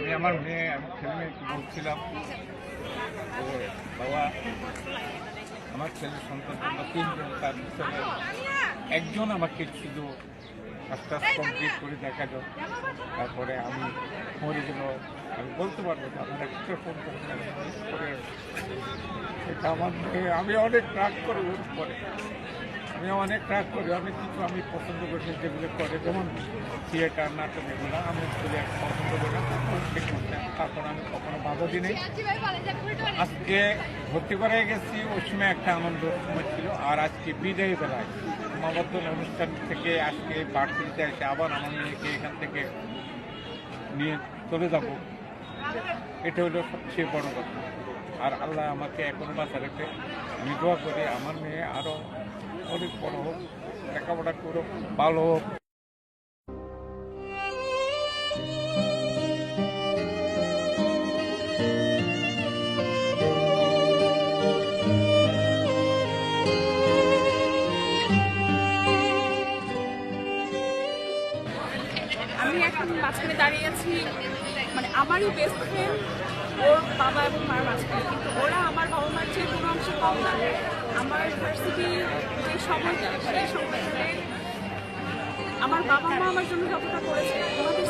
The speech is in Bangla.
আমি আমার মেয়ে ছেলে মেয়েকে বলছিলাম। বাবা, আমার ছেলে সন্তান তিনজন, তার ভিতরে একজন আমাকে শুধু আস্তে কমপ্লিট করে দেখা যাও তারপরে আমি মরে গেল আমি বলতে পারব যে আমার একটা ফোন করে এটা আমার মেয়ে, আমি অনেক রাগ করে ওর পরে আমি অনেক রাগ করি, অনেক কিছু আমি পছন্দ করি, যেগুলো করে, যেমন থিয়েটার নাটক, এগুলো। আমি খুবই একটা পছন্দ করি না তারপর ঠিক মতো তারপর আমি কখনো বাধা দিই আজকে ভর্তি করে গেছি ওই সময় একটা আনন্দ সময় ছিল আর আজকে বিদায় বেলায় সমাবর্তন অনুষ্ঠান থেকে আজকে বাড়তিতে এসে আবার আমার মেয়েকে এখান থেকে নিয়ে চলে যাব। এটা হলো সবচেয়ে বড় কথা। আর আল্লাহ আমাকে এখনও বাঁচা রেখে আমি দোয়া করি আমার মেয়ে আরও অনেক বড় হোক লেখাপড়া করুক ভালো হোক। আমি এখন মাঝখানে দাঁড়িয়ে আছি মানে আমারই বেস্ট ফ্রেন্ড ওর বাবা এবং মার মাঝখানে। কিন্তু ওরা আমার বাবা মার চেয়ে কোনো অংশে কম না। আমার ইউনিভার্সিটি যে সময়টা, সেই সময়টাতে আমার বাবা মা আমার জন্য যতটা করেছে, ওনাদের